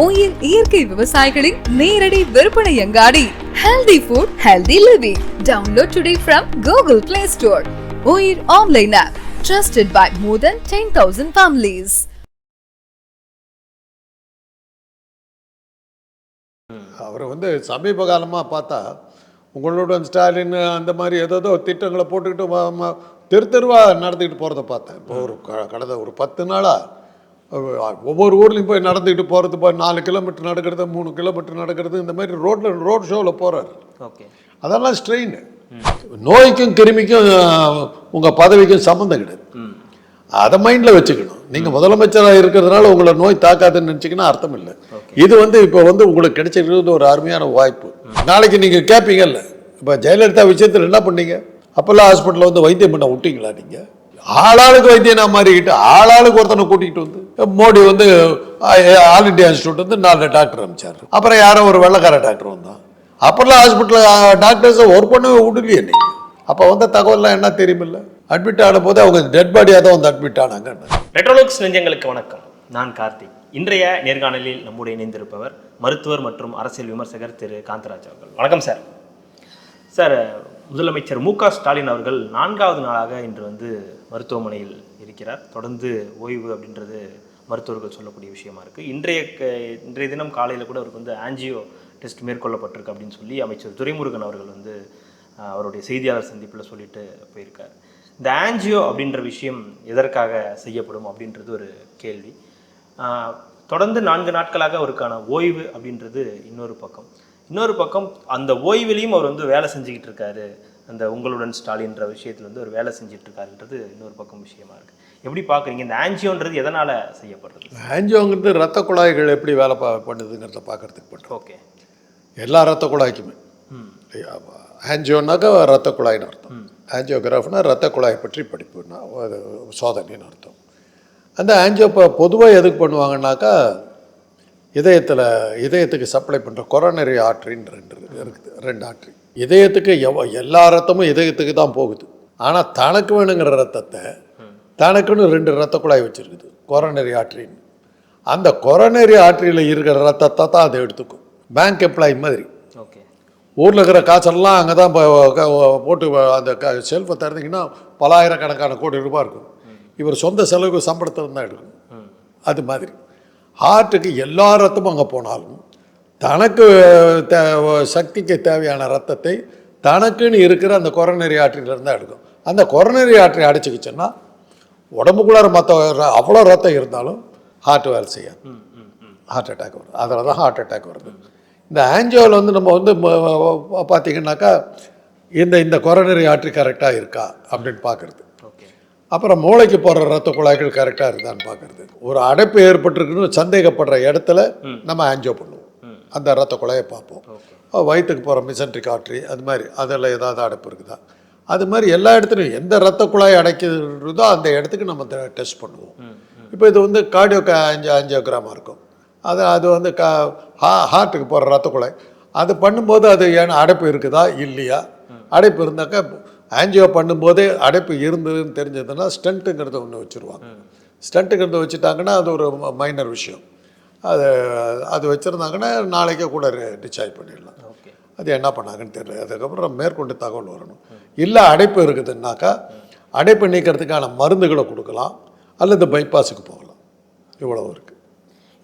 Oil இயற்கை விவசாயிகளின் நேரடி விற்பனை அங்காடி. Healthy food healthy living download today from Google Play Store oil online app trusted by more than ten thousand families அவரை வந்து சமீப காலமாக பார்த்தா உங்களுடன் ஸ்டாலின் அந்த மாதிரி ஏதோ திட்டங்களை போட்டுக்கிட்டு தெரு தெருவாக நடந்துக்கிட்டு போகிறத பார்த்தேன். இப்போ ஒரு கடந்த ஒரு பத்து நாளாக ஒவ்வொரு ஊர்லேயும் போய் நடந்துக்கிட்டு போகிறது போய் நாலு கிலோமீட்டர் நடக்கிறது மூணு கிலோமீட்டர் நடக்கிறது இந்த மாதிரி ரோட்டில் ரோட் ஷோவில் போகிறாரு ஓகே. அதெல்லாம் ஸ்ட்ரெயின் நோய்க்கும் கிருமிக்கும் உங்கள் பதவிக்கும் சம்மந்தம் கிடையாது. அதை மைண்டில் வச்சுக்கணும். நீங்கள் முதலமைச்சராக இருக்கிறதுனால உங்களை நோய் தாக்காதுன்னு நினச்சிங்கன்னா அர்த்தம் இல்லை. இது வந்து இப்போ வந்து உங்களுக்கு கிடைச்சிருக்கிறது ஒரு அருமையான வாய்ப்பு. நாளைக்கு நீங்கள் கேட்பீங்கல்ல இப்போ ஜெயலலிதா விஷயத்தில் என்ன பண்ணீங்க? அப்போல்லாம் ஹாஸ்பிட்டலில் வந்து வைத்தியம் பண்ண விட்டீங்களா நீங்கள் ஆளாளுக்கு வைத்தியனா மாறிக்கிட்டு ஆளாளுக்கு ஒருத்தனை கூட்டிகிட்டு வந்து மோடி வந்து ஆல் இண்டியா இன்ஸ்டியூட் வந்து நாலு டாக்டர் அனுப்பிச்சார். அப்புறம் யாரோ ஒரு வெள்ளக்கார டாக்டர் வந்தான். அப்போல்லாம் ஹாஸ்பிட்டலில் டாக்டர்ஸை ஒர்க் பண்ணவே விடலையே நீங்கள் அப்போ வந்த தகவல்லாம் என்ன தெரியுமில்ல? அட்மிட் ஆன போது அவங்க டெட் பாடியாக தான் வந்து அட்மிட் ஆனாங்க. ரெட்ரோலுக்ஸ் நெஞ்சங்களுக்கு வணக்கம். நான் கார்த்திக். இன்றைய நேர்காணலில் நம்முடைய இணைந்திருப்பவர் மருத்துவர் மற்றும் அரசியல் விமர்சகர் திரு காந்தராஜ் அவர்கள். வணக்கம் சார். சார் முதலமைச்சர் மு க ஸ்டாலின் அவர்கள் நான்காவது நாளாக இன்று வந்து மருத்துவமனையில் இருக்கிறார். தொடர்ந்து ஓய்வு அப்படின்றது மருத்துவர்கள் சொல்லக்கூடிய விஷயமா இருக்குது இன்றைய க- இன்றைய தினம் காலையில் கூட அவருக்கு வந்து ஆன்ஜியோ டெஸ்ட் மேற்கொள்ளப்பட்டிருக்கு அப்படின்னு சொல்லி அமைச்சர் துரைமுருகன் அவர்கள் வந்து அவருடைய செய்தியாளர் சந்திப்பில் சொல்லிட்டு போயிருக்கார். இந்த ஆன்ஜியோ அப்படின்ற விஷயம் எதற்காக செய்யப்படும் அப்படின்றது ஒரு கேள்வி. தொடர்ந்து நான்கு நாட்களாக அவருக்கான ஓய்வு அப்படின்றது இன்னொரு பக்கம். இன்னொரு பக்கம் அந்த ஓய்விலையும் அவர் வந்து வேலை செஞ்சுக்கிட்டு இருக்காரு. அந்த உங்களுடன் ஸ்டாலின்ற விஷயத்துல வந்து ஒரு வேலை செஞ்சுட்டு இருக்காருன்றது இன்னொரு பக்கம் விஷயமா இருக்கு. எப்படி பார்க்குறீங்க இந்த ஆன்ஜியோன்றது எதனால செய்யப்படுறது? ஆன்ஜியோங்கிறது ரத்த குழாய்கள் எப்படி வேலை பா பண்ணுதுங்கிறத பார்க்கறதுக்கு பண்ணுறோம் ஓகே. எல்லா ரத்த குழாய்க்குமே. ஆன்ஜியோனாக்கா ரத்த குழாய்னு அர்த்தம். ஆன்ஜியோகிராஃப்னா ரத்த குழாய் பற்றி படிப்புன்னா அது சோதனைன்னு அர்த்தம். அந்த ஆன்ஜியோ இப்போ பொதுவாக எதுக்கு பண்ணுவாங்கன்னாக்கா இதயத்தில் இதயத்துக்கு சப்ளை பண்ணுற கொரோனரி ஆர்ட்ரின்னு ரெண்டு இருக்கு- இருக்குது ரெண்டு ஆர்ட்ரி. இதயத்துக்கு எவ எல்லா ரத்தமும் இதயத்துக்கு தான் போகுது. ஆனால் தனக்கு வேணுங்கிற ரத்தத்தை தனக்குன்னு ரெண்டு ரத்த குழாய் வச்சுருக்குது கொரோனரி ஆர்ட்ரின்னு அந்த கொரோனரி ஆர்ட்ரியில் இருக்கிற ரத்தத்தை தான் அதை எடுத்துக்கும். பேங்க் எம்ப்ளாயி மாதிரி. ஓகே. ஊரில் இருக்கிற காசெல்லாம் அங்கே தான் போட்டு அந்த க செல்ஃபை திறந்தீங்கன்னா பலாயிரக்கணக்கான கோடி ரூபாய் இருக்கும். இவர் சொந்த செலவுக்கு சம்பளத்தை தான் எடுக்கணும் ம். அது மாதிரி. ஹார்ட்டுக்கு எல்லா ரத்தமும் அங்கே போனாலும் தனக்கு தே சக்திக்கு தேவையான ரத்தத்தை தனக்குன்னு இருக்கிற அந்த கொரோனரி ஆற்றிலிருந்து தான் எடுக்கும். அந்த கொரோனரி ஆற்றை அடைச்சிக்கிச்சுன்னா உடம்புக்குள்ளார மற்ற அவ்வளோ ரத்தம் இருந்தாலும் ஹார்ட் வேலை செய்யாது. ம் ம் ம். ஹார்ட் அட்டாக் வருது அதில் தான் ஹார்ட் அட்டாக் வருது. இந்த ஆன்ஜியோவில் வந்து நம்ம வந்து பார்த்தீங்கன்னாக்கா இந்த இந்த கொரோனரி ஆட்ரி கரெக்டாக இருக்கா அப்படின்னு பார்க்குறது. ஓகே. அப்புறம் மூளைக்கு போகிற ரத்த குழாய்கள் கரெக்டாக இருக்குதான்னு பார்க்குறது. ஒரு அடைப்பு ஏற்பட்டிருக்குன்னு சந்தேகப்படுற இடத்துல நம்ம ஆன்ஜியோ பண்ணுவோம். அந்த ரத்த குழாயை பார்ப்போம். வயிற்றுக்கு போகிற மிசன்ட்ரிக் ஆட்ரி அது மாதிரி. அதில் ஏதாவது அடைப்பு இருக்குதா? அது மாதிரி எல்லா இடத்துலையும் எந்த ரத்த குழாய் அடைக்கிறதோ அந்த இடத்துக்கு நம்ம டெஸ்ட் பண்ணுவோம். இப்போ இது வந்து கார்டியோ அஞ்சு அஞ்சியோகிராமாக இருக்கும். அது அது வந்து கா ஹா ஹார்ட்டுக்கு போகிற ரத்த குழாய். அது பண்ணும்போது அது ஏன்னா அடைப்பு இருக்குதா? இல்லையா? அடைப்பு இருந்தாக்கா ஆன்ஜியோ பண்ணும்போதே அடைப்பு இருந்ததுன்னு தெரிஞ்சதுன்னா ஸ்டண்ட்டுங்கிறத ஒன்று வச்சுருவாங்க. ஸ்டண்ட்டுங்கிறத வச்சுட்டாங்கன்னா அது ஒரு மைனர் விஷயம். அது அது வச்சுருந்தாங்கன்னா நாளைக்கே கூட டிஸ்சார்ஜ் பண்ணிடலாம். அது என்ன பண்ணாங்கன்னு தெரியல. அதுக்கப்புறம் மேற்கொண்டு தகவல் வரணும். இல்லை அடைப்பு இருக்குதுன்னாக்கா அடைப்பு நீக்கிறதுக்கான மருந்துகளை கொடுக்கலாம் அல்லது பைபாஸுக்கு போகலாம். இவ்வளவு இருக்குது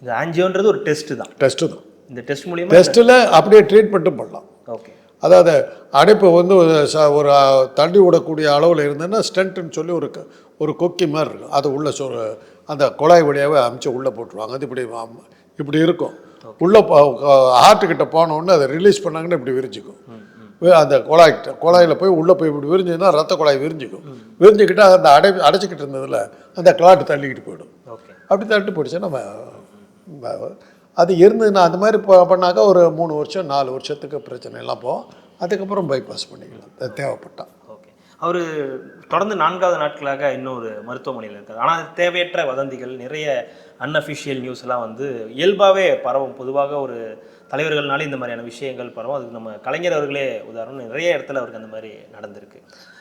இந்த ஆன்ஜியோன்றது ஒரு டெஸ்ட் தான். டெஸ்ட்டு தான். இந்த டெஸ்ட் மூலியமா டெஸ்ட்டில் அப்படியே ட்ரீட்மெண்ட்டும் பண்ணலாம். ஓகே. அதாவது அடைப்பு வந்து ஒரு தள்ளி விடக்கூடிய அளவில் இருந்ததுன்னா ஸ்டென்ட்டுன்னு சொல்லி ஒரு ஒரு கொக்கி மாதிரி இருக்கும். அது உள்ள சொ அந்த குழாய் வழியாகவே அமுச்சு உள்ளே போட்டுருவாங்க. அது இப்படி இப்படி இருக்கும். உள்ளே ஹார்ட்டுக்கிட்ட போன உடனே அதை ரிலீஸ் பண்ணாங்கன்னா இப்படி விரிஞ்சிக்கும். அந்த குழாய்கிட்ட குழாயில் போய் உள்ளே போய் இப்படி விரிஞ்சதுன்னா ரத்த குழாய் விரிஞ்சிக்கும். விரிஞ்சிக்கிட்டு அந்த அடை அடைச்சிக்கிட்டு இருந்ததில் அந்த கிளாட்டு தள்ளிக்கிட்டு போயிடும். அப்படி தட்டு போயிடுச்சு நம்ம அது இருந்ததுன்னா அந்த மாதிரி பண்ணாக்கா ஒரு மூணு வருஷம் நாலு வருஷத்துக்கு பிரச்சனை எல்லாம் போகும் அதுக்கப்புறம் பைபாஸ் பண்ணிக்கலாம். அது தேவைப்பட்டா. ஓகே அவர் தொடர்ந்து நான்காவது நாட்களாக இன்னொரு மருத்துவமனையில் இருக்கார். ஆனால் தேவையற்ற வதந்திகள் நிறைய அன்அஃபிஷியல் நியூஸ் எல்லாம் வந்து இயல்பாகவே பரவும். பொதுவாக ஒரு தலைவர்கள்னாலே இந்த மாதிரியான விஷயங்கள் பரவும். அதுக்கு நம்ம கலைஞர் அவர்களே உதாரணம் நிறைய இடத்துல அவருக்கு அந்த மாதிரி நடந்திருக்கு.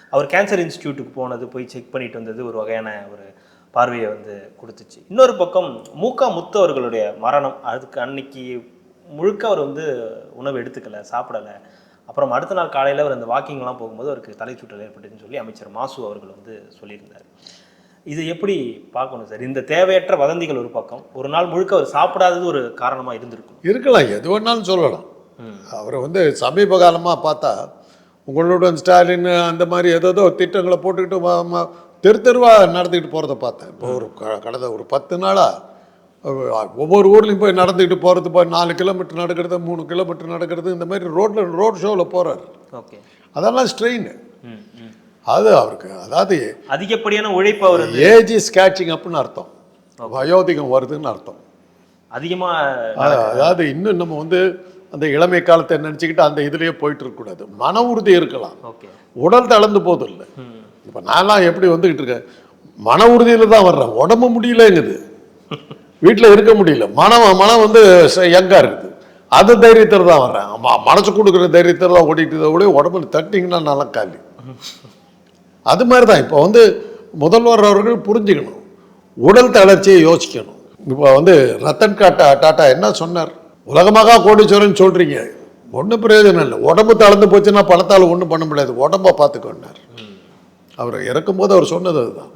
அவர் கேன்சர் இன்ஸ்டியூட்டுக்கு போனது போய் செக் பண்ணிட்டு வந்தது ஒரு வகையான ஒரு பார்வையை வந்து கொடுத்துச்சு. இன்னொரு பக்கம் மூக்கா முத்து அவர்களுடைய மரணம். அதுக்கு அன்னைக்கு முழுக்க அவர் வந்து உணவு எடுத்துக்கல சாப்பிடலை. அப்புறம் அடுத்த நாள் காலையில் அவர் அந்த வாக்கிங்லாம் போகும்போது அவருக்கு தலை சுற்றல் ஏற்பட்டுன்னு சொல்லி அமைச்சர் மாசு அவர்கள் வந்து சொல்லியிருந்தார். இது எப்படி பார்க்கணும் சார்? இந்த தேவையற்ற வதந்திகள் ஒரு பக்கம் ஒரு நாள் முழுக்க அவர் சாப்பிடாதது ஒரு காரணமாக இருந்திருக்கும். இருக்கலாம் எது வேணாலும் சொல்லலாம். அவரை வந்து சமீப காலமாக பார்த்தா உங்களுடன் ஸ்டாலின் அந்த மாதிரி ஏதோ திட்டங்களை போட்டுக்கிட்டு தெரு தெருவாக நடத்திக்கிட்டு போகிறத பார்த்தேன். இப்போ ஒரு கடந்த ஒரு பத்து நாளாக ஒவ்வொரு ஊர்லேயும் போய் நடந்துக்கிட்டு போகிறது போய் நாலு கிலோமீட்டர் நடக்கிறது மூணு கிலோமீட்டர் நடக்கிறது இந்த மாதிரி ரோட்டில் ரோட் ஷோவில் போகிறார் ஓகே. அதெல்லாம் ஸ்ட்ரெயின் அது அவருக்கு அதாவது அதிகப்படியான உழைப்பு அவர் ஏஜ் இஸ் கேட்சிங் அப்னு அர்த்தம். வயோதிகம் வருதுன்னு அர்த்தம். அதிகமாக அத- அதாவது இன்னும் நம்ம வந்து அந்த இளமை காலத்தை நினச்சிக்கிட்டு அந்த இதுலேயே போயிட்டு இருக்கக்கூடாது மன உறுதி இருக்கலாம். ஓகே. உடல் தளர்ந்து போதும் இல்லை இப்போ நான்லாம் எப்படி வந்துக்கிட்டு இருக்கேன்? மன உறுதியில் தான் வர்றேன். உடம்பு முடியலங்குது. வீட்டில் இருக்க முடியல. மனம் மனம் வந்து யங்காக இருக்குது. அது தைரியத்தில் தான் வர்றேன். மனசு கொடுக்குற தைரியத்தில் தான் ஓடிட்டு கூட உடம்புல தட்டிங்கன்னா நல்லா காலி. அது மாதிரி தான் இப்போ வந்து முதல்வர் அவர்கள் புரிஞ்சுக்கணும். உடல் தளர்ச்சியை யோசிக்கணும். இப்போ வந்து ரத்தன் டாட்டா டாட்டா என்ன சொன்னார்? உலகமாக கோடீஸ்வரன் சொல்கிறீங்க ஒன்றும் பிரயோஜனம் இல்லை. உடம்பு தளர்ந்து போச்சுன்னா பணத்தால் ஒன்றும் பண்ண முடியாது. உடம்ப பார்த்துக்கோன்னார். அவர் இறக்கும்போது அவர் சொன்னது அதுதான்.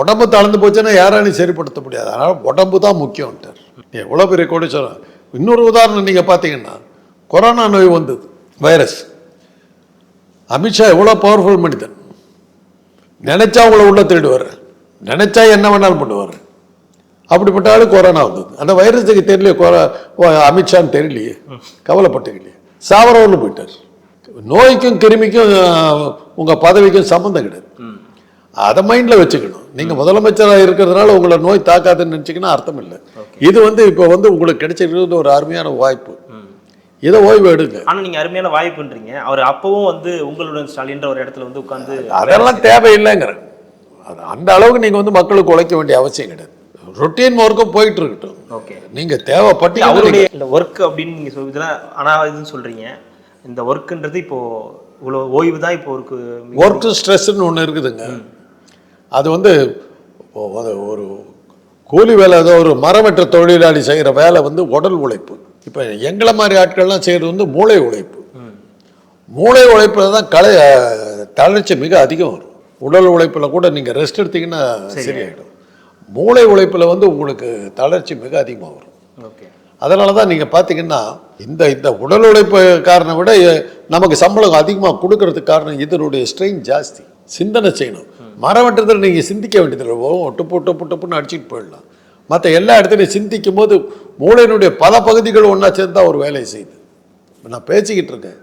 உடம்பு தளர்ந்து போச்சுன்னா யாராலையும் சரிப்படுத்த முடியாது. அதனால் உடம்பு தான் முக்கியம்ட்டார் எவ்வளோ பெரிய கோடீஸ்வரன்? இன்னொரு உதாரணம் நீங்கள் பார்த்தீங்கன்னா கொரோனா நோய் வந்தது வைரஸ். அமித்ஷா எவ்வளோ பவர்ஃபுல் மனிதன். நினைச்சா உங்களை உள்ள தேடுவார் நினைச்சா என்ன வேணாலும் பண்ணுவார். அப்படிப்பட்ட கொரோனா வந்தது. அந்த வைரஸுக்கு தெரியலையே கொரோ அமித்ஷான்னு தெரியலையே. கவலைப்பட்டுக்கலையே சாவரவர்னு போயிட்டார். நோய்க்கும் கிருமிக்கும் உங்கள் உங்க பதவிக்கும் சம்மந்தம் கிடையாது. அதை மைண்டில் வச்சுக்கணும். நீங்க முதலமைச்சராக இருக்கிறதுனால உங்களை நோய் தாக்காதுன்னு நினச்சிங்கன்னா அர்த்தம் இல்லை. இது வந்து இப்போ வந்து உங்களுக்கு கிடைச்சிருக்கிறது ஒரு அருமையான வாய்ப்பு. இதை ஓய்வு எடுங்க. ஆனா நீங்க அருமையான வாய்ப்புன்றீங்க. அவர் அப்பவும் வந்து உங்களுடன் ஸ்டாலின்ற ஒரு இடத்துல வந்து உட்கார்ந்து அதெல்லாம் தேவையில்லைங்கிறேன் அது அந்த அளவுக்கு நீங்கள் வந்து மக்களுக்கு உழைக்க வேண்டிய அவசியம் கிடையாது. ரொட்டீன் ஒர்க்கும் போயிட்டு இருக்கட்டும். ஓகே. நீங்கள் தேவைப்பட்டு அவருடைய இந்த ஒர்க் அப்படின்னு நீங்க சொல்லுதுன்னா ஆனா இதுன்னு சொல்றீங்க. இந்த ஒர்க்குன்றது இப்போ இவ்வளவு ஓய்வு தான் இப்போ ஒர்க்கு ஒர்க் ஸ்ட்ரெஸ்ன்னு ஒன்று இருக்குதுங்க அது வந்து ஒரு கூலி வேலை ஏதோ ஒரு மரமற்ற தொழிலாளி செய்கிற வேலை வந்து உடல் உழைப்பு. இப்போ எங்களை மாதிரி ஆட்கள்லாம் செய்கிறது வந்து மூளை உழைப்பு. மூளை உழைப்பில் தான் கலை தளர்ச்சி மிக அதிகம் வரும். உடல் உழைப்பில் கூட நீங்கள் ரெஸ்ட் எடுத்தீங்கன்னா சரியாயிடும். மூளை உழைப்பில் வந்து உங்களுக்கு தளர்ச்சி மிக அதிகமாக வரும். ஓகே. அதனால தான் நீங்கள் பார்த்தீங்கன்னா இந்த இந்த உடல் உழைப்பு காரணம் விட நமக்கு சம்பளம் அதிகமாக கொடுக்கறதுக்கு காரணம் இதனுடைய ஸ்ட்ரெயின் ஜாஸ்தி. சிந்தனை செய்யணும். மரம் வெட்டுறதுல நீங்கள் சிந்திக்க வேண்டியதில்லை. டொப்பு டொப்பு டொப்புன்னு அடிச்சிட்டு போயிடலாம். மற்ற எல்லா இடத்துலையும் சிந்திக்கும் போது மூளையினுடைய பல பகுதிகள் ஒன்றா சேர்ந்து தான் ஒரு வேலையை செய்யுது. நான் பேசிக்கிட்டு இருக்கேன்.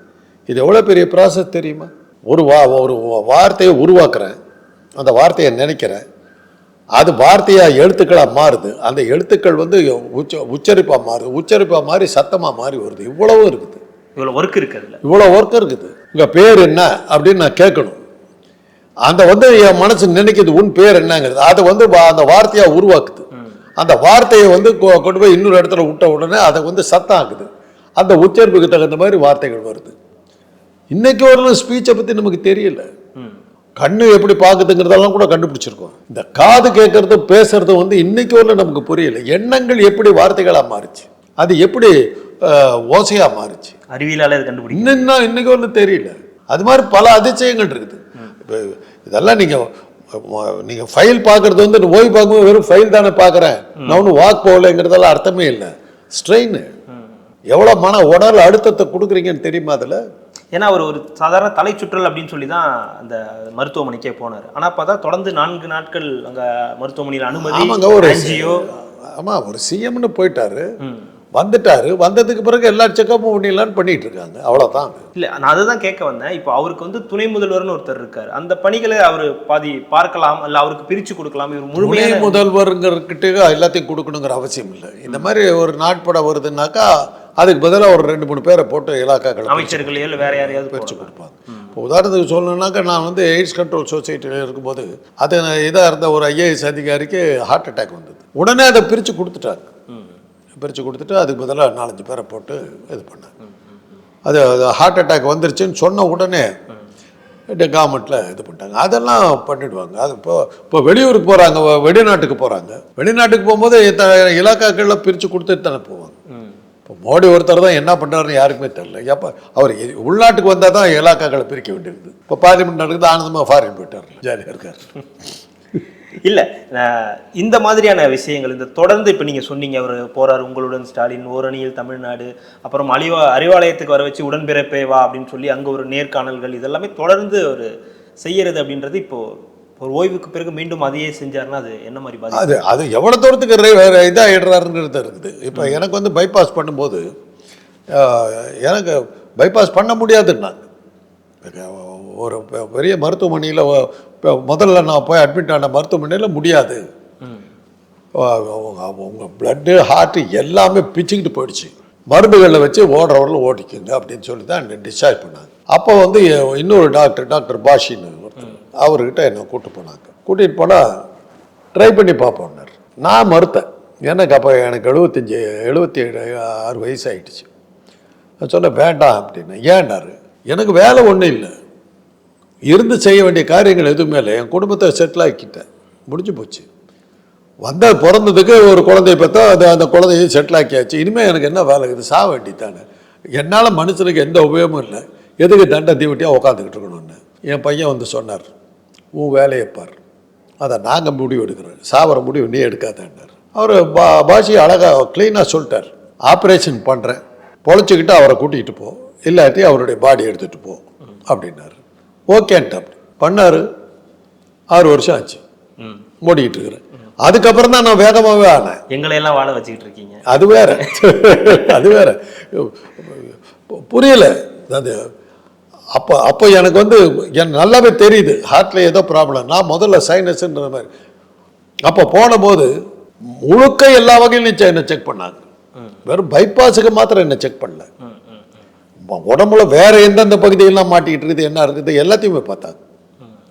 இது எவ்வளோ பெரிய ப்ராசஸ் தெரியுமா? ஒரு வா ஒரு வார்த்தையை உருவாக்குறேன். அந்த வார்த்தையை நினைக்கிறேன். அது வார்த்தையாக எழுத்துக்களாக மாறுது. அந்த எழுத்துக்கள் வந்து உச்ச உச்சரிப்பாக மாறுது. உச்சரிப்பாக மாறி சத்தமாக மாறி வருது. இவ்வளவு இருக்குது. இவ்வளவு ஒர்க் இருக்கு அதுல. இவ்வளோ ஒர்க் இருக்குது. உங்கள் பேர் என்ன அப்படின்னு நான் கேட்கணும். அந்த வந்து என் மனசு நினைக்குது உன் பேர் என்னங்கிறது. அதை வந்து அந்த வார்த்தையாக உருவாக்குது. அந்த வார்த்தையை வந்து கொண்டு போய் இன்னொரு இடத்துல விட்ட உடனே அதை வந்து சத்தம் ஆக்குது அந்த உச்சரிப்புக்கு தகுந்த மாதிரி வார்த்தைகள் வருது. இன்னைக்கு வரலும் ஸ்பீச்சை பற்றி நமக்கு தெரியல. கண்ணு எப்படி பார்க்குதுங்கிறதெல்லாம் கூட கண்டுபிடிச்சிருக்கோம். இந்த காது கேட்கறது பேசுறது வந்து இன்னைக்கு வரல நமக்கு புரியல. எண்ணங்கள் எப்படி வார்த்தைகளாக மாறுச்சு? அது எப்படி அஹ், ஓசையா மாறுச்சு? அறிவியலால கண்டுபிடிக்கும் இன்னும் இன்னைக்கு வரல தெரியல. அது மாதிரி பல அதிசயங்கள் இருக்குது. இதெல்லாம் நீங்க அஹ், நீங்க ஃபைல் பார்க்கறது வந்து ஓய்வு பார்க்கும்போது வெறும் ஃபைல் தானே பார்க்குறேன். நான் ஒன்றும் வாக் போகலைங்கிறதெல்லாம் அர்த்தமே இல்லை. ஸ்ட்ரெயின் எவ்வளோ மன உடல் அழுத்தத்தை கொடுக்குறீங்கன்னு தெரியுமா அதில்? ஏன்னா அவர் ஒரு சாதாரண தலை சுற்றல் அப்படின்னு சொல்லி தான் அந்த மருத்துவமனைக்கே போனார். ஆனா பார்த்தா தொடர்ந்து நான்கு நாட்கள் அங்க மருத்துவமனையில் அனுமதி ஆமாங்க ஒரு ஆன்ஜியோ ஆமா ஒரு சிஎம்னு போயிட்டாரு. வந்துட்டாரு. வந்ததுக்கு பிறகு எல்லா செக்கப்பும் பண்ணிடலான்னு பண்ணிட்டு இருக்காங்க. அவ்வளோதான் இல்ல நான் அதுதான் கேட்க வந்தேன். இப்போ அவருக்கு வந்து துணை முதல்வர்னு ஒருத்தர் இருக்காரு. அந்த பணிகளை அவர் பாதி பார்க்கலாம் அல்ல அவருக்கு பிரிச்சு கொடுக்கலாம். இவர் துணை முழுமையான முதல்வர்ங்கிட்ட எல்லாத்தையும் கொடுக்கணுங்கிற அவசியம் இல்லை. இந்த மாதிரி ஒரு நாட்பட வருதுன்னாக்கா அதுக்கு பதிலாக ஒரு ரெண்டு மூணு பேரை போட்டு இலாக்காக்களை அமைச்சர்களையோ இல்ல வேற யாரையாவது பிரித்து. கொடுப்பாங்க. இப்போ உதாரணத்துக்கு சொல்லணுன்னாக்கா நான் வந்து எய்ட்ஸ் கண்ட்ரோல் சொசைட்டியில் இருக்கும்போது அது இதாக இருந்த ஒரு ஐஏஎஸ் அதிகாரிக்கு ஹார்ட் அட்டாக் வந்தது. உடனே அதை பிரித்து கொடுத்துட்டாங்க. பிரித்து கொடுத்துட்டு அதுக்கு பதிலாக நாலஞ்சு பேரை போட்டு இது பண்ணாங்க. அது ஹார்ட் அட்டாக் வந்துருச்சுன்னு சொன்ன உடனே கவர்மெண்ட்டில் இது பண்ணிட்டாங்க. அதெல்லாம் பண்ணிடுவாங்க. அது இப்போ இப்போ வெளியூருக்கு போகிறாங்க வெளிநாட்டுக்கு போகிறாங்க வெளிநாட்டுக்கு போகும்போது த இலாக்காக்கள்லாம் பிரித்து கொடுத்துட்டு தானே போவாங்க. இப்போ மோடி ஒருத்தர் தான் என்ன பண்ணுறாருன்னு யாருக்குமே தெரியல. எப்போ அவர் உள்நாட்டுக்கு வந்தால் தான் இலாக்காக்களை பிரிக்க வேண்டியிருக்குது. இப்போ பார்லிமெண்ட் நடக்குது ஆனந்தமாக ஃபாரின் போயிட்டார் ஜாலியாக இருக்கார். இல்ல இந்த மாதிரியான விஷயங்கள் இந்த தொடர்ந்து இப்ப நீங்க சொன்னீங்க அவர் போறாரு உங்களுடன் ஸ்டாலின் ஓரணியில் தமிழ்நாடு அப்புறம் அழிவா அறிவாலயத்துக்கு வர வச்சு உடன்பிறப்பே வா அப்படின்னு சொல்லி அங்க ஒரு நேர்காணல்கள் இதெல்லாமே தொடர்ந்து ஒரு செய்யறது அப்படின்றது இப்போ ஒரு ஓய்வுக்கு பிறகு மீண்டும் அதையே செஞ்சாருன்னா அது என்ன மாதிரி பாதி அது அது எவ்வளோ தூரத்துக்கு இதாகிடுறாருங்கிறது இருக்குது. இப்போ எனக்கு வந்து பைபாஸ் பண்ணும்போது எனக்கு பைபாஸ் பண்ண முடியாதுன்னாங்க. ஒரு பெரிய மருத்துவமனையில் முதல்ல நான் போய் அட்மிட் ஆன மருத்துவமனையில் முடியாது. உங்கள் பிளட்டு ஹார்ட்டு எல்லாமே பிச்சுக்கிட்டு போயிடுச்சு. மருந்துகளில் வச்சு ஓடுறவரில் ஓடிக்குங்க அப்படின்னு சொல்லி தான் என்னை டிஸ்சார்ஜ் பண்ணாங்க. அப்போ வந்து இன்னொரு டாக்டர் டாக்டர் பாஷின்னு ஒருத்தர் அவர்கிட்ட என்னை கூட்டு போனாங்க. கூட்டிகிட்டு போனால் ட்ரை பண்ணி பார்ப்போம்னார் நான் மறுத்தேன். எனக்கு அப்போ எனக்கு எழுபத்தஞ்சி எழுபத்தி ஏழு ஆறு வயசு ஆயிடுச்சு. நான் சொன்னேன் வேண்டாம் அப்படின்னு. ஏன்னாரு எனக்கு வேலை ஒன்றும் இல்லை. இருந்து செய்ய வேண்டிய காரியங்கள் எதுவுமே இல்லை. என் குடும்பத்தை செட்டில் ஆக்கிட்டேன். முடிஞ்சு போச்சு. வந்த பிறந்ததுக்கு ஒரு குழந்தைய பார்த்தா அது அந்த குழந்தைய செட்டில் ஆக்கியாச்சு. இனிமேல் எனக்கு என்ன வேலை? இருக்குது சாக வேண்டித்தானே என்னால் மனுஷனுக்கு எந்த உபயோகமும் இல்லை. எதுக்கு தண்டை தீவட்டியாக உட்காந்துக்கிட்டு இருக்கணும்னு. என் பையன் வந்து சொன்னார் உன் வேலையை பார். அதை நாங்கள் முடிவு எடுக்கிறோம். சாவர முடிவு நீ எடுக்காதேன்னார். அவர் பா பாஷி அழகாக க்ளீனாக சொல்லிட்டார். ஆப்ரேஷன் பண்ணுறேன் பொழைச்சிக்கிட்டு அவரை கூட்டிகிட்டு போ. இல்லாட்டி அவருடைய பாடி எடுத்துகிட்டு போ. அப்படின்னாரு. ஓகேன்ட்டு அப்படி பண்ணார். ஆறு வருஷம் ஆச்சு. ஓடிக்கிட்டு இருக்கிறேன் அதுக்கப்புறம் தான் நான் வேகமாகவே ஆனேன். எங்களை எல்லாம் வாழ வச்சுக்கிட்டு இருக்கீங்க அது வேற. அது வேற. புரியல. அது அப்போ அப்போ எனக்கு வந்து எனக்கு நல்லாவே தெரியுது. ஹார்ட்டில் ஏதோ ப்ராப்ளம் நான் முதல்ல சைனஸ்ன்ற மாதிரி. அப்போ போனபோது முழுக்க எல்லா வகையிலும் என்னை செக் பண்ணாங்க. வெறும் பைபாஸுக்கு மாத்திரம் என்னை செக் பண்ணல. உடம்புல வேற எந்தெந்த பகுதியெல்லாம் மாட்டிக்கிட்டு இருக்குது என்ன இருக்குது எல்லாத்தையுமே பார்த்தாங்க.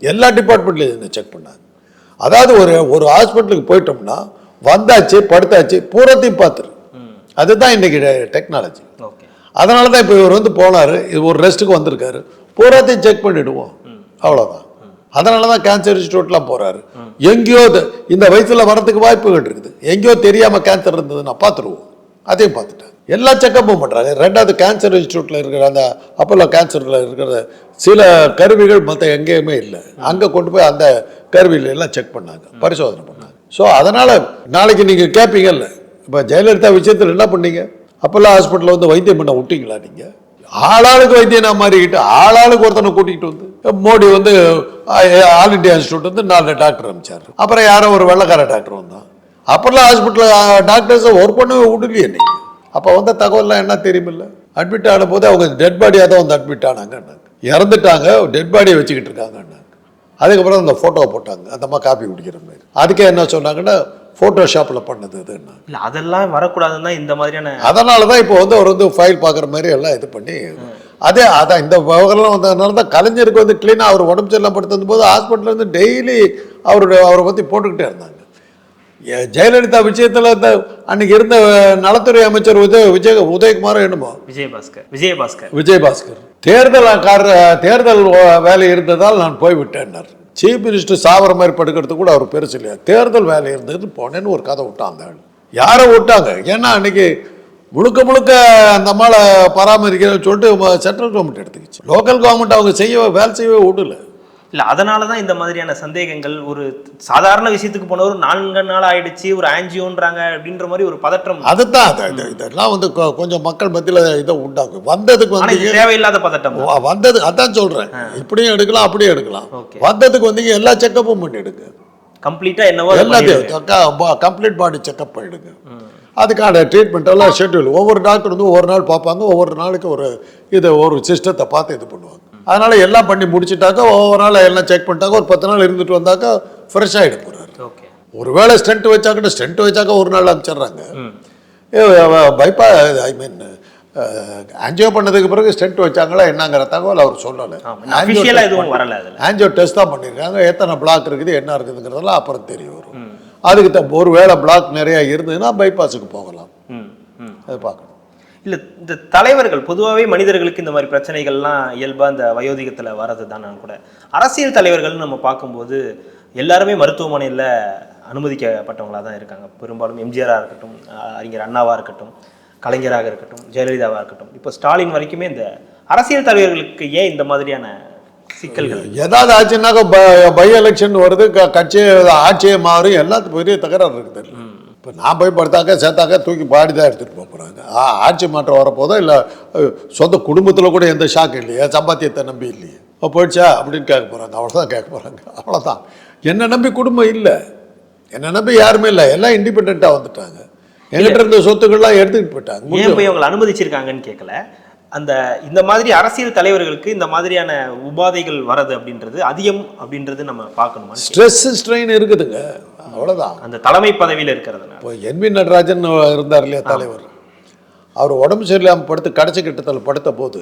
எல்லா டிபார்ட்மெண்ட்லையும் என்ன செக் பண்ணாங்க. அதாவது ஒரு ஒரு ஹாஸ்பிட்டலுக்கு போயிட்டோம்னா வந்தாச்சு படுத்தாச்சு பூரத்தையும் பார்த்துரு. அதுதான் இன்னைக்கு டெக்னாலஜி ஓகே. அதனால தான் இப்போ இவர் வந்து போனார் இது ஒரு ரெஸ்ட்டுக்கு வந்திருக்காரு. பூராத்தையும் செக் பண்ணிடுவோம். அவ்வளோதான் அதனால தான் கேன்சர் இன்ஸ்டியூட்லாம் போகிறாரு எங்கேயோ இது- இந்த வயசில் வரதுக்கு வாய்ப்புகள் இருக்குது. எங்கேயோ தெரியாமல் கேன்சர் இருந்ததுன்னா பார்த்துருவோம். அதையும் பார்த்துட்டேன் எல்லா செக்கப்பும் பண்ணுறாங்க ரெண்டாவது கேன்சர் இன்ஸ்டியூட்டில் இருக்கிற அந்த அப்போலோ கேன்சரில் இருக்கிற சில கருவிகள் மற்ற எங்கேயுமே இல்லை. அங்கே கொண்டு போய் அந்த கருவியில எல்லாம் செக் பண்ணாங்க. பரிசோதனை பண்ணாங்க. ஸோ அதனால் நாளைக்கு நீங்கள் கேட்பீங்கல்ல இப்போ ஜெயலலிதா விஷயத்தில் என்ன பண்ணீங்க? அப்போல்லா ஹாஸ்பிட்டலில் வந்து வைத்தியம் பண்ண விட்டீங்களா நீங்கள் ஆளாளுக்கு வைத்தியனா மாறிக்கிட்டு ஆளாளுக்கு ஒருத்தனை கூட்டிகிட்டு வந்து மோடி வந்து ஆல் இண்டியா இன்ஸ்டியூட் வந்து நாலு டாக்டர் அனுப்பிச்சாரு. அப்புறம் யாரோ ஒரு வெள்ளக்கார டாக்டர் வந்தான். அப்போல்லாம் ஹாஸ்பிட்டலில் டாக்டர்ஸை ஒர்க் பண்ணவே விடலையே நீங்கள் அப்போ வந்த தகவல்லாம் என்ன தெரியுமில்ல? அட்மிட் ஆனபோது அவங்க டெட் பாடியாக தான் வந்து அட்மிட் ஆனாங்கன்னாங்க. இறந்துட்டாங்க டெட் பாடியை வச்சுக்கிட்டு இருக்காங்கன்னாங்க. அதுக்கப்புறம் அந்த ஃபோட்டோவை போட்டாங்க. அந்த மாதிரி காப்பி குடிக்கிற மாதிரி. அதுக்கே என்ன சொன்னாங்கன்னா ஃபோட்டோஷாப்பில் பண்ணது இதுன்னா இல்ல அதெல்லாம் வரக்கூடாதுன்னு தான் இந்த மாதிரியான அதனால தான் இப்போ வந்து அவர் வந்து ஃபைல் பார்க்குற மாதிரி எல்லாம் இது பண்ணி அதே அதான் இந்த விவகாரம் வந்ததுனால தான் கலைஞருக்கு வந்து க்ளீனாக அவர் உடம்பு சரியில்லாம படுத்திருந்த போது ஹாஸ்பிட்டல்ல இருந்து டெய்லி அவருடைய அவரை பற்றி போட்டுக்கிட்டே இருந்தாங்க. ஜெயலலிதா விஷயத்தில் இந்த அன்னைக்கு இருந்த நலத்துறை அமைச்சர் உதய விஜய் உதயகுமார் என்னமோ? விஜயபாஸ்கர். விஜயபாஸ்கர். விஜயபாஸ்கர். தேர்தல் கார தேர்தல் வேலை இருந்ததால் நான் போய்விட்டேன்னார். சீஃப் மினிஸ்டர் சாவர மாதிரி படுக்கிறது கூட அவர் பெருசு இல்லையா தேர்தல் வேலை இருந்தது போனேன்னு ஒரு கதை ஆள். யாரை விட்டாங்க? ஏன்னா அன்னைக்கு முழுக்க முழுக்க அந்த அம்மாவை பராமரிக்கிறேன்னு சொல்லிட்டு சென்ட்ரல் கவர்மெண்ட் எடுத்துக்கிச்சு. லோக்கல் கவர்மெண்ட் அவங்க செய்ய வேலை செய்யவே விடல. இல்ல அதனால தான் இந்த மாதிரியான சந்தேகங்கள் ஒரு சாதாரண விஷயத்துக்கு போனவர் நான்கு நாள் ஆயிடுச்சு ஒரு ஆன்ஜியோன்றாங்க அப்படின்ற மாதிரி ஒரு பதற்றம் அதுதான் அது- இது- இதெல்லாம் வந்து கொஞ்சம் மக்கள் மத்தியில் இதை உண்டாகும் வந்ததுக்கு வந்து தேவையில்லாத பதட்டம் வந்தது அதான் சொல்றேன். இப்படியும் எடுக்கலாம் அப்படியும் எடுக்கலாம். வந்ததுக்கு வந்தீங்க எல்லா செக்கப்பும் பண்ணிடுங்க கம்ப்ளீட்டா என்னவோ. எல்லாத்தையும் கம்ப்ளீட் பாடி செக்அப் பண்ணிடுங்க அதுக்கான ட்ரீட்மெண்ட் எல்லாம் ஷெட்யூல் ஒவ்வொரு டாக்டர் வந்து ஒவ்வொரு நாள் பார்ப்பாங்க. ஒவ்வொரு நாளைக்கு ஒரு இது ஒரு சிஸ்டத்தை பார்த்து இது பண்ணுவாங்க. அதனால எல்லாம் பண்ணி முடிச்சிட்டாக்கா ஒவ்வொரு நாள் எல்லாம் செக் பண்ணிட்டாக்க ஒரு பத்து நாள் இருந்துட்டு வந்தாக்கா ஃப்ரெஷ் ஆகிட போகிறாரு ஓகே ஒருவேளை ஸ்டென்ட் வச்சாக்கிட்ட ஸ்டென்ட் வச்சாக்கா ஒரு நாள் அனுப்பிச்சிடுறாங்க. பைப்பா ஐ மீன் ஆன்ஜியோ பண்ணதுக்கு பிறகு ஸ்டென்ட் வச்சாங்களா என்னங்கிற தகவல் அவர் சொல்லலை. ஆன்ஜியோ டெஸ்ட் தான் பண்ணியிருக்காங்க எத்தனை பிளாக் இருக்குது என்ன இருக்குதுங்கிறதெல்லாம் அப்புறம் தெரிய வரும். அதுக்கு ஒரு வேளை பிளாக் நிறையா இருந்ததுன்னா பைபாஸுக்கு போகலாம். அது பார்க்கணும். இல்ல இந்த தலைவர்கள் பொதுவாகவே மனிதர்களுக்கு இந்த மாதிரி பிரச்சனைகள்லாம் இயல்பா இந்த வயோதிகத்துல வர்றது தான் நான் கூட. அரசியல் தலைவர்கள்னு நம்ம பார்க்கும்போது எல்லாருமே மருத்துவமனையில் அனுமதிக்கப்பட்டவங்களா தான் இருக்காங்க. பெரும்பாலும் எம்ஜிஆராக இருக்கட்டும் அறிஞர் அண்ணாவா இருக்கட்டும் கலைஞராக இருக்கட்டும் ஜெயலலிதாவா இருக்கட்டும். இப்போ ஸ்டாலின் வரைக்குமே இந்த அரசியல் தலைவர்களுக்கு ஏன் இந்த மாதிரியான சிக்கல்கள்? ஏதாவது ஆச்சுன்னாக்கா பை எலெக்ஷன் வருது க- கட்சி ஆட்சியை மாறும் எல்லாத்துக்கும் பெரிய தகராறு இருக்குது. இப்போ நான் போய் படுத்தாக்க சேர்த்தாக்க தூக்கி பாடி தான் எடுத்துகிட்டு போக போகிறாங்க ஆட்சி மாற்றம் வரப்போதோ இல்லை சொந்த குடும்பத்தில் கூட எந்த ஷாக் இல்லையே? சம்பாத்தியத்தை நம்பி இல்லையே? போயிடுச்சா? அப்படின்னு கேட்க போகிறாங்க அவ்வளோதான் கேட்க போகிறாங்க அவ்வளோதான் என்னை நம்பி குடும்பம் இல்லை. என்னை நம்பி யாருமே இல்லை. எல்லாம் இண்டிபெண்ட்டாக வந்துட்டாங்க. என்கிட்ட இருந்த சொத்துக்கள்லாம் எடுத்துக்கிட்டு போயிட்டாங்க. ஏன் போய் அவங்களை அனுமதிச்சிருக்காங்கன்னு கேட்கல அந்த இந்த மாதிரி அரசியல் தலைவர்களுக்கு இந்த மாதிரியான உபாதைகள் வரது அப்படின்றது அதிகம் அப்படின்றது நம்ம பார்க்கணுமா ஸ்ட்ரெஸ் ஸ்ட்ரெயின் இருக்குதுங்க. அவ்வளோதான் அந்த தலைமை பதவியில் இருக்கிறதுனால. இப்போ என் வி நடராஜன் இருந்தார் இல்லையா தலைவர்? அவர் உடம்பு சரியில்லாமல் படுத்து கடைசி கட்டத்தில் படுத்த போது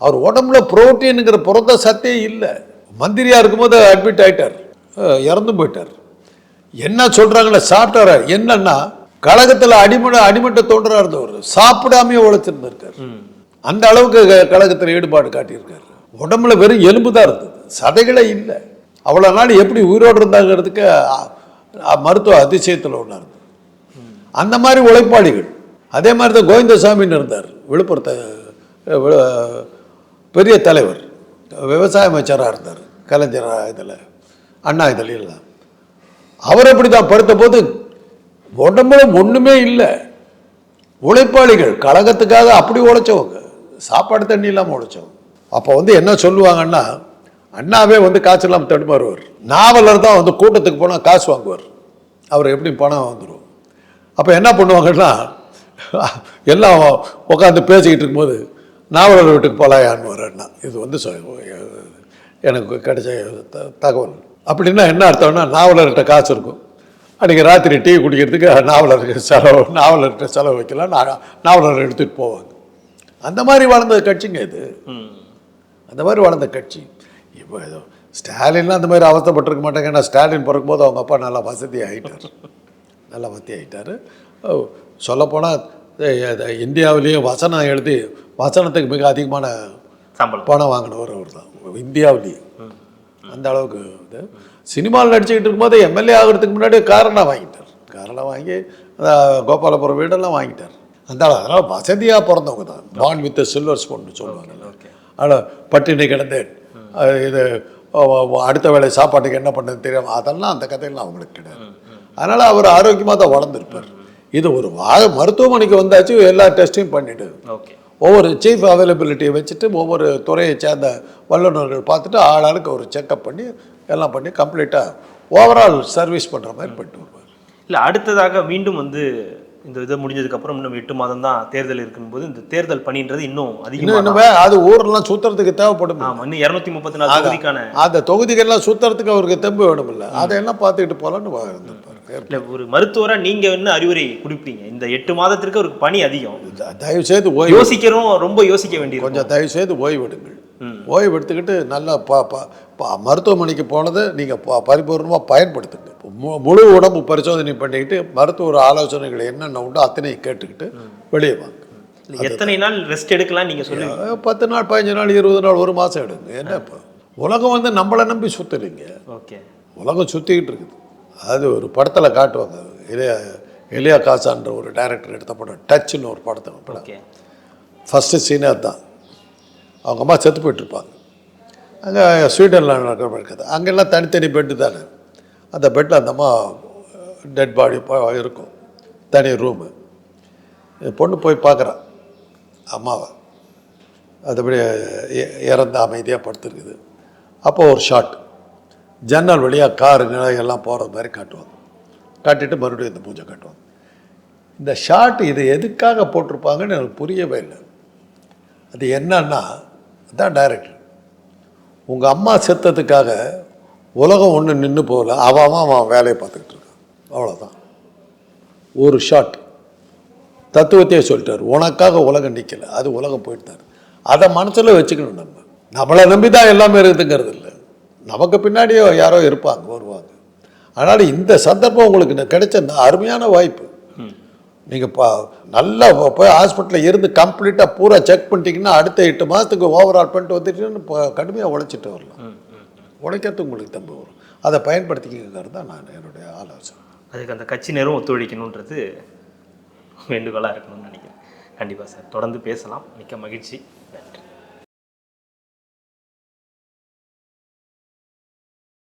அவர் உடம்புல புரோட்டீனுங்கிற புரத சத்தே இல்லை. மந்திரியா இருக்கும்போது அட்மிட் ஆயிட்டார். அஹ் இறந்து போயிட்டார். என்ன சொல்றாங்களே சாப்பிட்டாரு? என்னன்னா கழகத்தில் அடிமட அடிமட்ட தொண்டராக இருந்தவர். சாப்பிடாமே உழைச்சிருந்திருக்கார். அந்த அளவுக்கு கழகத்தில் ஈடுபாடு காட்டியிருக்காரு. உடம்புல வெறும் எலும்பு தான் இருந்தது. சதைகளே இல்லை. அவ்வளோ நாள் எப்படி உயிரோடு இருந்தாங்கிறதுக்கு மருத்துவ அதிசயத்தில் ஒன்றா இருந்தது அந்த மாதிரி உழைப்பாளிகள். அதே மாதிரி தான் கோவிந்தசாமின்னு இருந்தார். விழுப்புரத்தை வி- பெரிய தலைவர். விவசாய அமைச்சராக இருந்தார். கலைஞராக இதில் அண்ணா இதில் எல்லாம் அவர் அப்படி தான் படுத்த போது உடம்புல ஒன்றுமே இல்லை. உழைப்பாளிகள் கழகத்துக்காக அப்படி உழைச்சவங்க. சாப்பாடு தண்ணி இல்லாமல் உழைச்சவங்க. அப்போ வந்து என்ன சொல்லுவாங்கன்னா அண்ணாவே வந்து காசு இல்லாமல் தடுமாறுவார். நாவலர் தான் வந்து கூட்டத்துக்கு போனால் காசு வாங்குவார். அவர் எப்படி பணம் வந்துடும் அப்போ என்ன பண்ணுவாங்கன்னா எல்லாம் உட்காந்து பேசிக்கிட்டு இருக்கும்போது நாவலர் வீட்டுக்கு போலாயான்னு அண்ணா. இது வந்து எனக்கு கிடைச்ச தகவல். அப்படின்னா என்ன அர்த்தம்னா நாவலர்கிட்ட காசு இருக்கும். அன்றைக்கி ராத்திரி டீ குடிக்கிறதுக்கு நாவலருக்கு செலவு நாவலர்கிட்ட செலவு வைக்கலாம். நாவலர் எடுத்துகிட்டு போவாங்க. அந்த மாதிரி வளர்ந்த கட்சிங்க இது. அந்த மாதிரி வளர்ந்த கட்சி. இப்போ ஏதோ ஸ்டாலின்லாம் அந்த மாதிரி அவஸ்தைப்பட்டிருக்க மாட்டாங்க. ஏன்னா ஸ்டாலின் பிறக்கும்போது அவங்க அப்பா நல்லா வசதி ஆகிட்டார் நல்லா வசதி ஆகிட்டார் சொல்லப்போனால் இந்தியாவிலேயே வசனம் எழுதி வசனத்துக்கு மிக அதிகமான சம்பளம். பணம் வாங்கினவர் அவர் தான். இந்தியாவிலேயே. அந்த அளவுக்கு இது. சினிமாவில் நடிச்சுக்கிட்டு இருக்கும்போது எம்எல்ஏ ஆகிறதுக்கு முன்னாடி காரணம் வாங்கிட்டார். காரணம் வாங்கி கோபாலபுரம் வீடெல்லாம் வாங்கிட்டார். அந்த அளவு- அதனால வசதியாக பிறந்தவங்க தான். பான் வித் சில்வர் ஸ்பூன் சொல்லுவாங்கல்ல ஓகே ஆனால் பட்டினி கிடந்தேன். அஹ், இது அடுத்த வேளை சாப்பாட்டுக்கு என்ன பண்ணது தெரியாம அதெல்லாம் அந்த கதையெல்லாம் அவங்களுக்கு கிடையாது. அதனால் அவர் ஆரோக்கியமாக தான் வளர்ந்துருப்பார். இது ஒரு வா மருத்துவமனைக்கு வந்தாச்சு எல்லா டெஸ்ட்டையும் பண்ணிவிடு ஒவ்வொரு சீஃப் அவைலபிலிட்டியை வச்சுட்டு ஒவ்வொரு துறையை சேர்ந்த வல்லுநர்கள் பார்த்துட்டு ஆளாளுக்கு ஒரு செக்கப் பண்ணி எல்லாம் பண்ணி கம்ப்ளீட்டாக ஓவரால் சர்வீஸ் பண்ணுற மாதிரி பண்ணிட்டு வருவார். இல்ல அடுத்ததாக மீண்டும் வந்து இந்த இது முடிஞ்சதுக்கு அப்புறம் இன்னும் எட்டு மாதம் தான் தேர்தல் இருக்கும்போது இந்த தேர்தல் பணின்றது இன்னும் இன்னும் அதிகமாக அது ஊரெல்லாம் சுற்றுறதுக்கு தேவைப்படும். ஆமா இன்னும் இருநூத்தி முப்பத்தி நாலு தொகுதிக்கான அந்த தொகுதிகள்லாம் சுற்றுறதுக்கு அவருக்கு தெம்பு வேணும் இல்லை அதையெல்லாம் பார்த்துக்கிட்டு போகலான்னு இல்ல ஒரு மருத்துவரா நீங்க என்ன அறிவுரை கொடுப்பீங்க? இந்த எட்டு மாதத்திற்கு அவருக்கு பணி அதிகம். தயவு செய்து ஓய்வு யோசிக்கிறோம் ரொம்ப யோசிக்க வேண்டியிருக்கும். கொஞ்சம் தயவு செய்து ஓய்வு எடுங்கள். ஓய்வு எடுத்துக்கிட்டு நல்லா ப ப மருத்துவமனைக்கு போனதை நீங்கள் ப பரிபூர்ணமாக பயன்படுத்துங்க முழு உடம்பு பரிசோதனை பண்ணிக்கிட்டு மருத்துவர் ஆலோசனைகள் என்னென்ன உண்டோ அத்தனையும் கேட்டுக்கிட்டு வெளியே வாங்க. எத்தனை நாள் ரெஸ்ட் எடுக்கலாம் நீங்க சொல்லுவீங்க? அஹ் பத்து நாள் பதினஞ்சு நாள் இருபது நாள் ஒரு மாதம் எடுங்க. என்ன இப்போ? உலகம் வந்து நம்மளை நம்பி சுற்றுறீங்க ஓகே. உலகம் சுற்றிக்கிட்டு இருக்குது. அது ஒரு படத்தில் காட்டுவாங்க. இளையா எலியா காசான்ற ஒரு டைரக்டர் எடுத்த படம் டச்சுன்னு ஒரு படத்தை படம் ஃபஸ்ட்டு சீனே அதுதான். அவங்க அம்மா செத்து போயிட்டுருப்பாங்க அங்கே ஸ்வீடனில் நடக்கிற மாதிரி இருக்குது அங்கெல்லாம் தனித்தனி பெட்டு தானே. அந்த பெட்டில் அந்த அம்மா டெட் பாடி இருக்கும். தனி ரூமு பொண்ணு போய் பார்க்குறான் அம்மாவை. அதுபடி இறந்த அமைதியாக படுத்துருக்குது. அப்போ ஒரு ஷாட் ஜன்னல் வழியாக காருங்க எல்லாம் போகிற மாதிரி காட்டுவாங்க. காட்டிட்டு மறுபடியும் இந்த பூஜை காட்டுவாங்க. இந்த ஷாட் இது எதுக்காக போட்டிருப்பாங்கன்னு எனக்கு புரியவே இல்லை. அது என்னன்னா அதான் டைரக்டர் உங்கள் அம்மா செத்ததுக்காக உலகம் ஒன்று நின்று போகல. அவன் அவன் வேலையை பார்த்துக்கிட்டு இருக்கான். அவ்வளோதான் ஒரு ஷாட் தத்துவத்தையே சொல்லிட்டார். உனக்காக உலகம் நிற்கல அது உலகம் போயிட்டார். அதை மனசில் வச்சுக்கணும் நம்ம. நம்மளை நம்பி தான் எல்லாமே இருக்குதுங்கிறது இல்லை. நமக்கு பின்னாடியோ யாரோ இருப்பாங்க வருவாங்க. அதனால் இந்த சந்தர்ப்பம் உங்களுக்கு கிடைச்ச அருமையான வாய்ப்பு. நீங்கள் பா நல்லா போய் ஹாஸ்பிட்டலில் இருந்து கம்ப்ளீட்டாக பூரா செக் பண்ணிட்டீங்கன்னா அடுத்த எட்டு மாதத்துக்கு ஓவரால் பண்ணிட்டு வந்துட்டீங்கன்னா இப்போ கடுமையாக உழைச்சிட்டு வரலாம். உழைக்கிறது உங்களுக்கு தம்பு வரும் அதை பயன்படுத்திக்கிறது தான் நான் என்னுடைய ஆலோசனை. அதுக்கு அந்த கட்சியினரும் ஒத்துழைக்கணுன்றது வேண்டுகோளாக இருக்கணும்னு நினைக்கிறேன். கண்டிப்பாக சார். தொடர்ந்து பேசலாம். மிக்க மகிழ்ச்சி.